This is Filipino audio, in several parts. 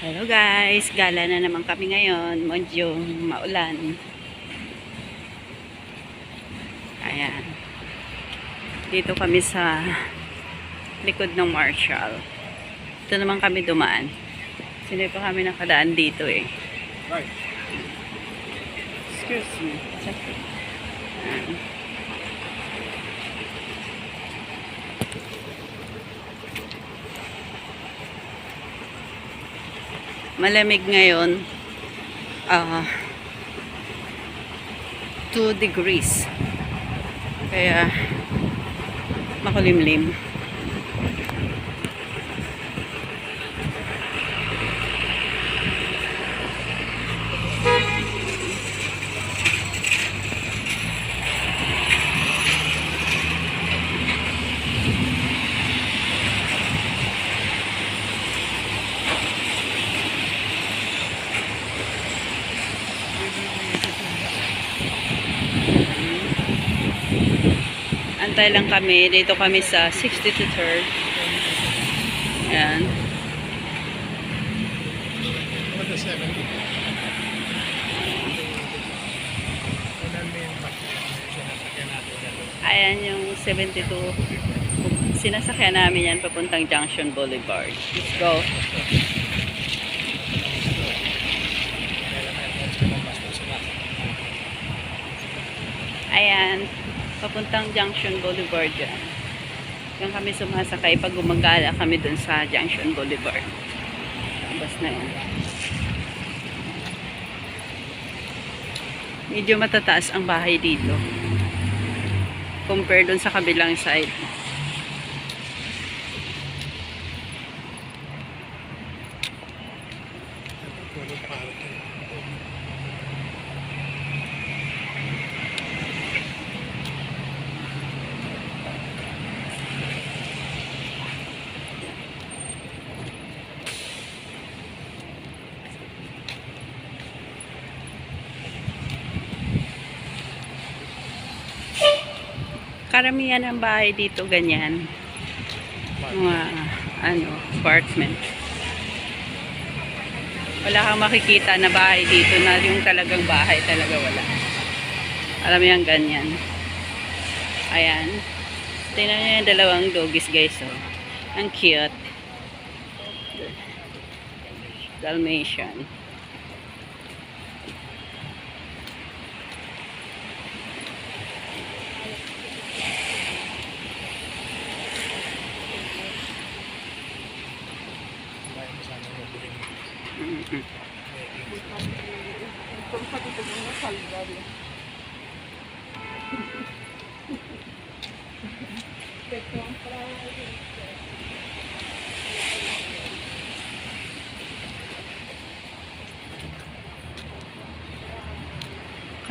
Hello guys, gala na naman kami ngayon. Medyo maulan. Ayan. Dito kami sa likod ng Marshall. Ito naman kami dumaan. Sino pa kami nakadaan dito eh. Right. Excuse me. Ayan. Malamig ngayon. Ah 2 degrees. Kaya makulimlim. Antay lang kami. Dito kami sa 63rd. Ayan. What the 70? Unan mo yung back. Sinasakyan natin dito. Ayan yung 72. Sinasakyan namin yan papuntang Junction Boulevard. Let's go. Ayan. Papuntang Junction Boulevard yan. Yan kami sumasakay pag gumagala kami dun sa Junction Boulevard. Labas na yan. Medyo matataas ang bahay dito. Compare dun sa kabilang side. Karamihan ng bahay dito ganyan. Mga ano, apartment. Wala kang makikita na bahay dito na yung talagang bahay talaga wala. Alam mo yan, ganyan. Ayan. Tingnan nyo yung dalawang doggies guys. Oh. Ang cute. Dalmatian.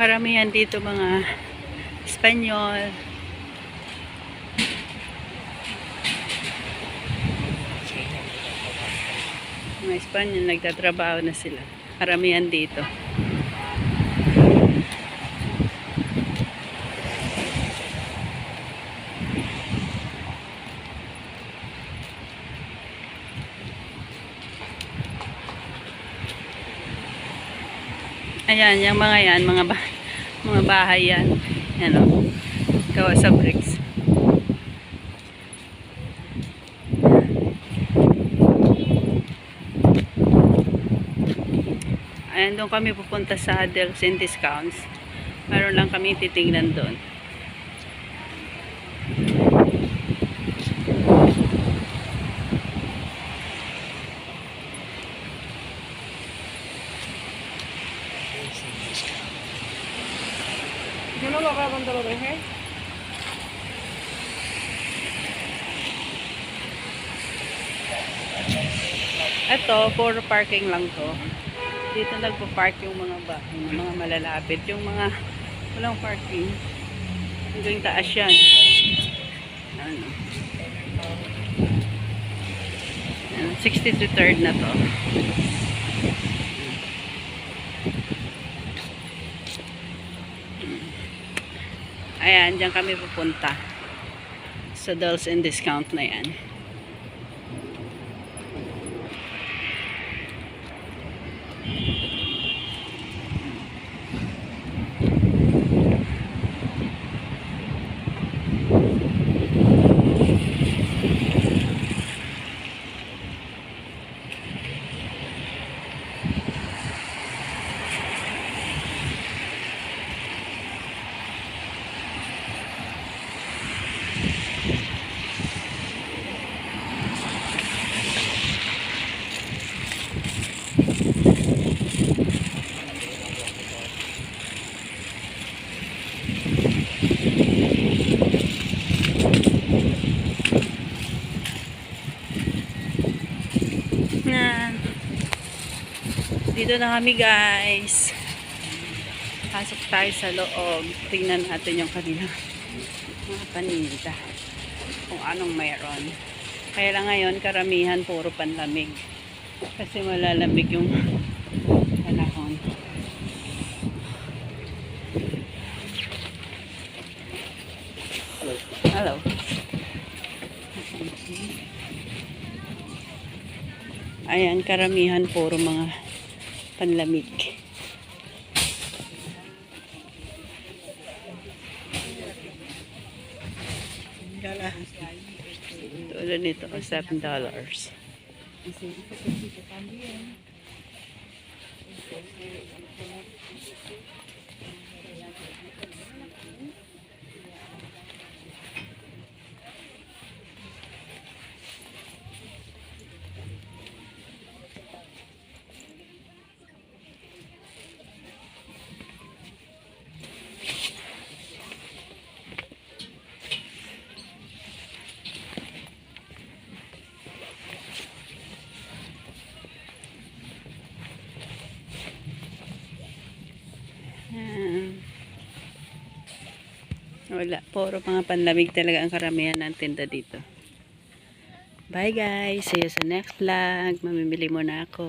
Karamihan dito mga Espanyol. Mga Espanyol nagtatrabaho na sila. Karamihan dito. Ayan, yung mga yan, mga ba mga bahay yan. Yan o. Gawa sa bricks. Ayan, doon kami pupunta sa Deals and Discounts. Meron lang kami titingnan doon. Yo no lo hago cuando lo dejé. Ito, for parking lang to. Dito nagpo-park yung mga bahay, yung mga malalapit. Yung mga walang parking. Hanggang taas yan. Ano, 63rd na to. Ayan, dyan kami pupunta. Sa Dolls and Discount na yan. Ayan. Dito na kami guys. Pasok tayo sa loob. Tingnan natin yung kanila mga paninda. Kung anong mayroon. Kaya lang ngayon, karamihan puro panlamig. Kasi malalamig yung panahon. Hello. Ayan, karamihan puro mga panlamig. Tulad nito, $7. dollars. Ayan. Wala. Puro mga panlamig talaga ang karamihan ng tinda dito. Bye guys. See you sa next vlog. Mamimili muna ako.